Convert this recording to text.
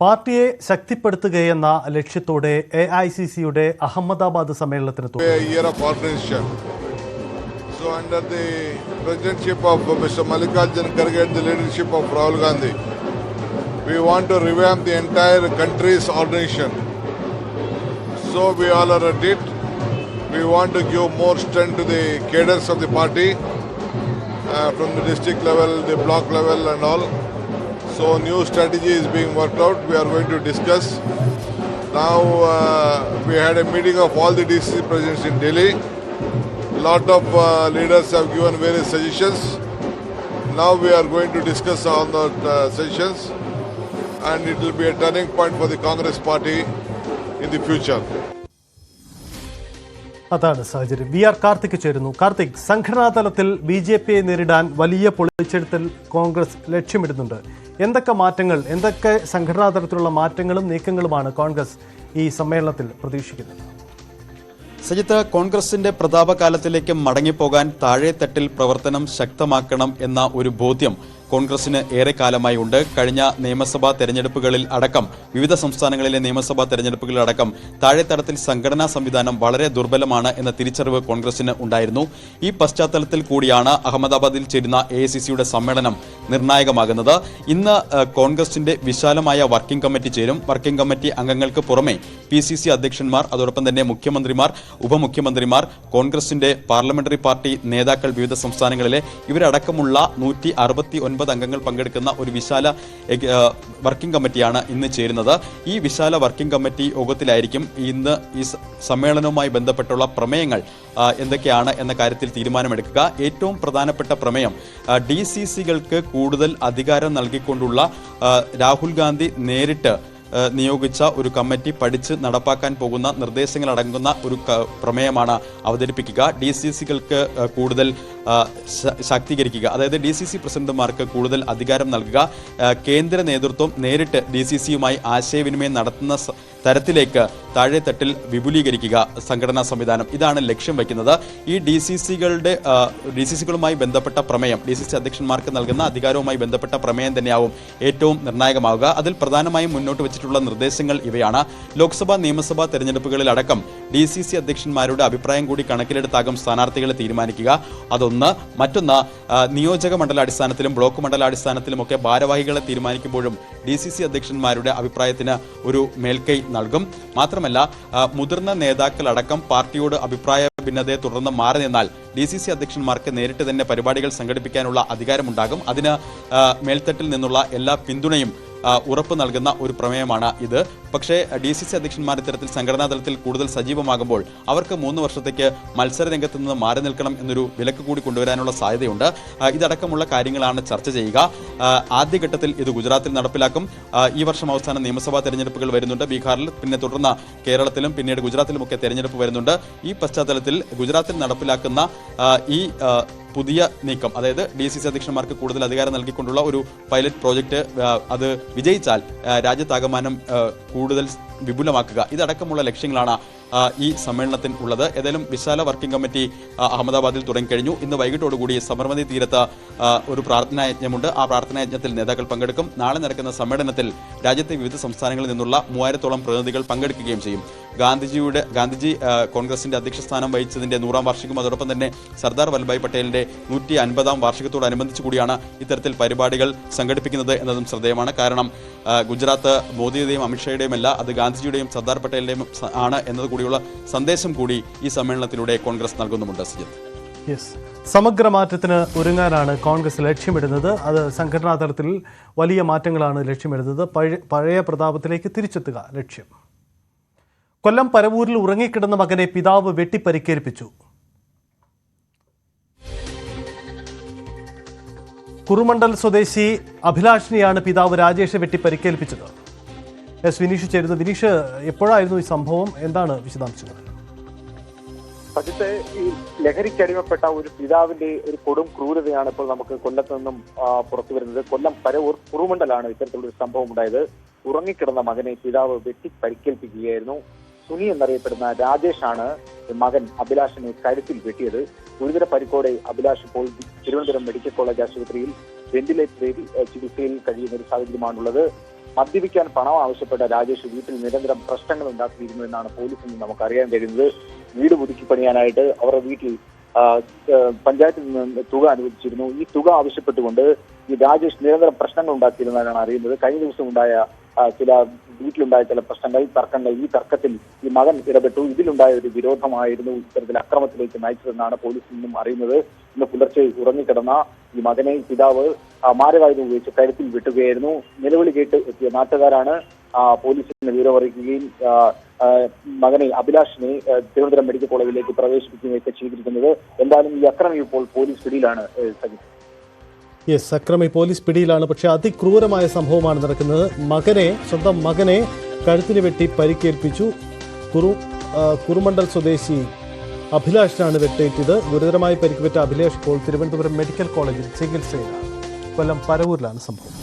പാർട്ടിയെ ശക്തിപ്പെടുത്തുകയെന്ന ലക്ഷ്യത്തോടെ A I C സിയുടെ അഹമ്മദാബാദ് സമ്മേളനത്തിന് uh, district level, the block level and all. So new strategy is being worked out. We are going to discuss. Now uh, we had a meeting of all the DCC presidents in Delhi. A lot of uh, leaders have given various suggestions. Now we are going to discuss on the uh, suggestions and it will be a turning point for the Congress party in the future. അതാണ് സാഹചര്യം. V R Karthik ചേരുന്നു. കാർത്തിക് സംഘടനാ തലത്തിൽ B J പിയെ നേരിടാൻ വലിയ പൊളിച്ചെടുത്തൽ കോൺഗ്രസ് ലക്ഷ്യമിടുന്നുണ്ട്. എന്തൊക്കെ മാറ്റങ്ങൾ എന്തൊക്കെ സംഘടനാ തലത്തിലുള്ള മാറ്റങ്ങളും നീക്കങ്ങളുമാണ് കോൺഗ്രസ് ഈ സമ്മേളനത്തിൽ പ്രതീക്ഷിക്കുന്നത്? സജിത്ത് കോൺഗ്രസിന്റെ പ്രതാപകാലത്തിലേക്ക് മടങ്ങിപ്പോകാൻ താഴെത്തട്ടിൽ പ്രവർത്തനം ശക്തമാക്കണം എന്ന ഒരു ബോധ്യം കോൺഗ്രസിന് ഏറെക്കാലമായി ഉണ്ട്. കഴിഞ്ഞ നിയമസഭാ തെരഞ്ഞെടുപ്പുകളിൽ അടക്കം വിവിധ സംസ്ഥാനങ്ങളിലെ നിയമസഭാ തെരഞ്ഞെടുപ്പുകളിൽ അടക്കം താഴെത്തടത്തിൽ സംഘടനാ സംവിധാനം വളരെ ദുർബലമാണ് എന്ന തിരിച്ചറിവ് കോൺഗ്രസിന് ഉണ്ടായിരുന്നു. ഈ പശ്ചാത്തലത്തിൽ കൂടിയാണ് അഹമ്മദാബാദിൽ ചേരുന്ന എ സമ്മേളനം നിർണായകമാകുന്നത്. ഇന്ന് കോൺഗ്രസിന്റെ വിശാലമായ വർക്കിംഗ് കമ്മിറ്റി ചേരും. വർക്കിംഗ് കമ്മിറ്റി അംഗങ്ങൾക്ക് പുറമെ പി സി സി അധ്യക്ഷന്മാർ അതോടൊപ്പം തന്നെ മുഖ്യമന്ത്രിമാർ ഉപമുഖ്യമന്ത്രിമാർ കോൺഗ്രസിന്റെ പാർലമെന്ററി പാർട്ടി നേതാക്കൾ വിവിധ സംസ്ഥാനങ്ങളിലെ ഇവരടക്കമുള്ള നൂറ്റി ഒൻപത് അംഗങ്ങൾ പങ്കെടുക്കുന്ന ഒരു വിശാല വർക്കിംഗ് കമ്മിറ്റിയാണ് ഇന്ന് ചേരുന്നത്. ഈ വിശാല വർക്കിംഗ് കമ്മിറ്റി യോഗത്തിലായിരിക്കും ഇന്ന് ഈ സമ്മേളനവുമായി ബന്ധപ്പെട്ടുള്ള പ്രമേയങ്ങൾ എന്തൊക്കെയാണ് എന്ന കാര്യത്തിൽ തീരുമാനമെടുക്കുക. ഏറ്റവും പ്രധാനപ്പെട്ട പ്രമേയം ഡി സി സികൾക്ക് കൂടുതൽ അധികാരം നൽകിക്കൊണ്ടുള്ള രാഹുൽ ഗാന്ധി നേരിട്ട് നിയോഗിച്ച ഒരു കമ്മിറ്റി പഠിച്ച് നടപ്പാക്കാൻ പോകുന്ന നിർദ്ദേശങ്ങൾ അടങ്ങുന്ന ഒരു പ്രമേയമാണ് അവതരിപ്പിക്കുക. ഡി സി സികൾക്ക് കൂടുതൽ ശാക്തീകരിക്കുക. അതായത് ഡി സി സി പ്രസിഡന്റുമാർക്ക് കൂടുതൽ അധികാരം നൽകുക. കേന്ദ്ര നേതൃത്വം നേരിട്ട് ഡി സി സിയുമായി ആശയവിനിമയം നടത്തുന്ന തരത്തിലേക്ക് താഴെത്തട്ടിൽ വിപുലീകരിക്കുക സംഘടനാ സംവിധാനം. ഇതാണ് ലക്ഷ്യം വയ്ക്കുന്നത്. ഈ ഡി സി സികളുടെ ഡി സി സികളുമായി ബന്ധപ്പെട്ട പ്രമേയം ഡി സി സി അധ്യക്ഷന്മാർക്ക് നൽകുന്ന അധികാരവുമായി ബന്ധപ്പെട്ട പ്രമേയം തന്നെയാവും ഏറ്റവും നിർണായകമാവുക. അതിൽ പ്രധാനമായും മുന്നോട്ട് വെച്ചിട്ടുള്ള നിർദ്ദേശങ്ങൾ ഇവയാണ്. ലോക്സഭാ നിയമസഭാ തെരഞ്ഞെടുപ്പുകളിൽ അടക്കം ഡി സി സി അധ്യക്ഷന്മാരുടെ അഭിപ്രായം കൂടി കണക്കിലെടുത്താകും സ്ഥാനാർത്ഥികളെ തീരുമാനിക്കുക. അതൊന്ന്. മറ്റൊന്ന് നിയോജക മണ്ഡലാടിസ്ഥാനത്തിലും ബ്ലോക്ക് മണ്ഡലാടിസ്ഥാനത്തിലും ഒക്കെ ഭാരവാഹികളെ തീരുമാനിക്കുമ്പോഴും ഡി സി സി അധ്യക്ഷന്മാരുടെ അഭിപ്രായത്തിന് ഒരു മേൽക്കൈ നൽകും. മാത്രമല്ല മുതിർന്ന നേതാക്കളടക്കം പാർട്ടിയോട് അഭിപ്രായ ഭിന്നതയെ തുടർന്ന് മാറി നിന്നാൽ ഡി സി സി അധ്യക്ഷന്മാർക്ക് നേരിട്ട് തന്നെ പരിപാടികൾ സംഘടിപ്പിക്കാനുള്ള അധികാരമുണ്ടാകും. അതിന് മേൽത്തട്ടിൽ നിന്നുള്ള എല്ലാ പിന്തുണയും ഉറപ്പ് നൽകുന്ന ഒരു പ്രമേയമാണ് ഇത്. പക്ഷേ ഡി സി സി അധ്യക്ഷന്മാർ ഇത്തരത്തിൽ സംഘടനാ തലത്തിൽ കൂടുതൽ സജീവമാകുമ്പോൾ അവർക്ക് മൂന്ന് വർഷത്തേക്ക് മത്സര രംഗത്ത് നിന്ന് മാറി നിൽക്കണം എന്നൊരു വിലക്ക് കൂടി കൊണ്ടുവരാനുള്ള സാധ്യതയുണ്ട്. ഇതടക്കമുള്ള കാര്യങ്ങളാണ് ചർച്ച ചെയ്യുക. ആദ്യഘട്ടത്തിൽ ഇത് ഗുജറാത്തിൽ നടപ്പിലാക്കും. ഈ വർഷം അവസാനം നിയമസഭാ തെരഞ്ഞെടുപ്പുകൾ വരുന്നുണ്ട്. ബീഹാറിൽ പിന്നെ തുടർന്ന് കേരളത്തിലും പിന്നീട് ഗുജറാത്തിലുമൊക്കെ തെരഞ്ഞെടുപ്പ് വരുന്നുണ്ട്. ഈ പശ്ചാത്തലത്തിൽ ഗുജറാത്തിൽ നടപ്പിലാക്കുന്ന ഈ പുതിയ നീക്കം അതായത് ഡി സി സി അധ്യക്ഷന്മാർക്ക് കൂടുതൽ അധികാരം നൽകിക്കൊണ്ടുള്ള ഒരു പൈലറ്റ് പ്രോജക്റ്റ് അത് വിജയിച്ചാൽ രാജ്യത്താകമാനം കൂടുതൽ വിപുലമാക്കുക. ഇതടക്കമുള്ള ലക്ഷ്യങ്ങളാണ് ഈ സമ്മേളനത്തിൽ ഉള്ളത്. ഏതായാലും വിശാല വർക്കിംഗ് കമ്മിറ്റി അഹമ്മദാബാദിൽ തുടങ്ങിക്കഴിഞ്ഞു. ഇന്ന് വൈകിട്ടോടുകൂടി സബർമതി തീരത്ത് ഒരു പ്രാർത്ഥനാ യജ്ഞമുണ്ട്. ആ പ്രാർത്ഥനാ യജ്ഞത്തിൽ നേതാക്കൾ പങ്കെടുക്കും. നാളെ നടക്കുന്ന സമ്മേളനത്തിൽ രാജ്യത്തെ വിവിധ സംസ്ഥാനങ്ങളിൽ നിന്നുള്ള മൂവായിരത്തോളം പ്രതിനിധികൾ പങ്കെടുക്കുകയും ചെയ്യും. ഗാന്ധിജിയുടെ ഗാന്ധിജി കോൺഗ്രസിന്റെ അധ്യക്ഷ സ്ഥാനം വഹിച്ചതിന്റെ നൂറാം വാർഷികം അതോടൊപ്പം തന്നെ സർദാർ വല്ലഭായ് പട്ടേലിന്റെ നൂറ്റി അൻപതാം വാർഷികത്തോടനുബന്ധിച്ച് കൂടിയാണ് ഇത്തരത്തിൽ പരിപാടികൾ സംഘടിപ്പിക്കുന്നത് എന്നതും ശ്രദ്ധേയമാണ്. കാരണം ഗുജറാത്ത് മോദിയുടെയും അമിത്ഷായുടെയും അല്ല അത് ഗാന്ധിജിയുടെയും സർദാർ പട്ടേലിന്റെയും ആണ് എന്നത് കൂടിയുള്ള സന്ദേശം കൂടി ഈ സമ്മേളനത്തിലൂടെ കോൺഗ്രസ് നൽകുന്നുമുണ്ട്. സജിത്. യെസ് സമഗ്ര മാറ്റത്തിന് ഒരുങ്ങാനാണ് കോൺഗ്രസ് ലക്ഷ്യമിടുന്നത്. അത് സംഘടനാ തലത്തിൽ വലിയ മാറ്റങ്ങളാണ് ലക്ഷ്യമിടുന്നത്. പഴയ പ്രതാപത്തിലേക്ക് തിരിച്ചെത്തുക ലക്ഷ്യം. കൊല്ലം പരവൂരിൽ ഉറങ്ങിക്കിടന്ന മകനെ പിതാവ് വെട്ടിപ്പരിക്കേൽപ്പിച്ചു. കുറുമണ്ഡൽ സ്വദേശി അഭിലാഷിനെയാണ് പിതാവ് രാജേഷ് വെട്ടിപ്പരിക്കേൽപ്പിച്ചത്. എസ് വിനീഷ് ചേരുന്നു വിനീഷ് എപ്പോഴായിരുന്നു ഈ സംഭവം? എന്താണ് വിശദാംശങ്ങൾ? പക്ഷേ ഈ ലഹരിക്കടിമപ്പെട്ട ഒരു പിതാവിന്റെ ഒരു കൊടും ക്രൂരതയാണ് ഇപ്പോൾ നമുക്ക് കൊല്ലത്ത് നിന്നും പുറത്തു വരുന്നത്. കൊല്ലം പരവൂർ കുറുമണ്ടലാണ് ഇത്തരത്തിലുള്ള ഒരു സംഭവം ഉണ്ടായത്. ഉറങ്ങിക്കിടന്ന മകനെ പിതാവ് വെട്ടി പരിക്കേൽപ്പിക്കുകയായിരുന്നു സുനി എന്നറിയപ്പെടുന്ന രാജേഷാണ് മകൻ അഭിലാഷിനെ കഴുത്തിൽ വെട്ടിയത്. ഗുരുതര പരിക്കോടെ അഭിലാഷ് ഇപ്പോൾ തിരുവനന്തപുരം മെഡിക്കൽ കോളേജ് ആശുപത്രിയിൽ വെന്റിലേറ്ററിൽ ചികിത്സയിൽ കഴിയുന്ന ഒരു സാഹചര്യമാണുള്ളത്. മദ്യപിക്കാൻ പണം ആവശ്യപ്പെട്ട രാജേഷ് വീട്ടിൽ നിരന്തരം പ്രശ്നങ്ങൾ ഉണ്ടാക്കിയിരുന്നു എന്നാണ് പോലീസിൽ നിന്ന് നമുക്ക് അറിയാൻ കഴിയുന്നത്. വീട് പുതുക്കി പണിയാനായിട്ട് അവരുടെ വീട്ടിൽ പഞ്ചായത്തിൽ നിന്ന് തുക അനുവദിച്ചിരുന്നു. ഈ തുക ആവശ്യപ്പെട്ടുകൊണ്ട് ഈ രാജേഷ് നിരന്തരം പ്രശ്നങ്ങൾ ഉണ്ടാക്കിയിരുന്നതാണ് അറിയുന്നത്. കഴിഞ്ഞ ദിവസം ഉണ്ടായ ചില വീട്ടിലുണ്ടായ ചില പ്രശ്നങ്ങൾ തർക്കങ്ങൾ ഈ തർക്കത്തിൽ ഈ മകൻ ഇടപെട്ടു. ഇതിലുണ്ടായ ഒരു വിരോധമായിരുന്നു ഇത്തരത്തിൽ അക്രമത്തിലേക്ക് നയിച്ചതെന്നാണ് പോലീസിൽ നിന്നും അറിയുന്നത്. ഇന്ന് പുലർച്ചെ ഉറങ്ങിക്കിടന്ന ഈ മകനെ പിതാവ് മാരകായുധം ഉപയോഗിച്ച് കരുത്തിൽ വെട്ടുകയായിരുന്നു. നിലവിളി കേട്ട് എത്തിയ നാട്ടുകാരാണ് പോലീസിന് വിവരം അറിയിക്കുകയും മകനെ അഭിലാഷിനെ തിരുവനന്തപുരം മെഡിക്കൽ കോളേജിലേക്ക് പ്രവേശിപ്പിക്കുകയൊക്കെ ചെയ്തിരിക്കുന്നത്. എന്തായാലും ഈ അക്രമം ഇപ്പോൾ പോലീസ് പിടിയിലാണ് ഏ, സജിത്ത് യെസ് അക്രമി പോലീസ് പിടിയിലാണ്. പക്ഷേ അതിക്രൂരമായ സംഭവമാണ് നടക്കുന്നത്. മകനെ സ്വന്തം മകനെ കഴുത്തിന് വെട്ടി പരിക്കേൽപ്പിച്ചു. കുറു കുറുമണ്ഡൽ സ്വദേശി അഭിലാഷിനാണ് വെട്ടേറ്റത്. ഗുരുതരമായി പരിക്കുപറ്റ അഭിലാഷ് ഇപ്പോൾ തിരുവനന്തപുരം മെഡിക്കൽ കോളേജിൽ ചികിത്സയിലാണ്. കൊല്ലം പരവൂരിലാണ് സംഭവം.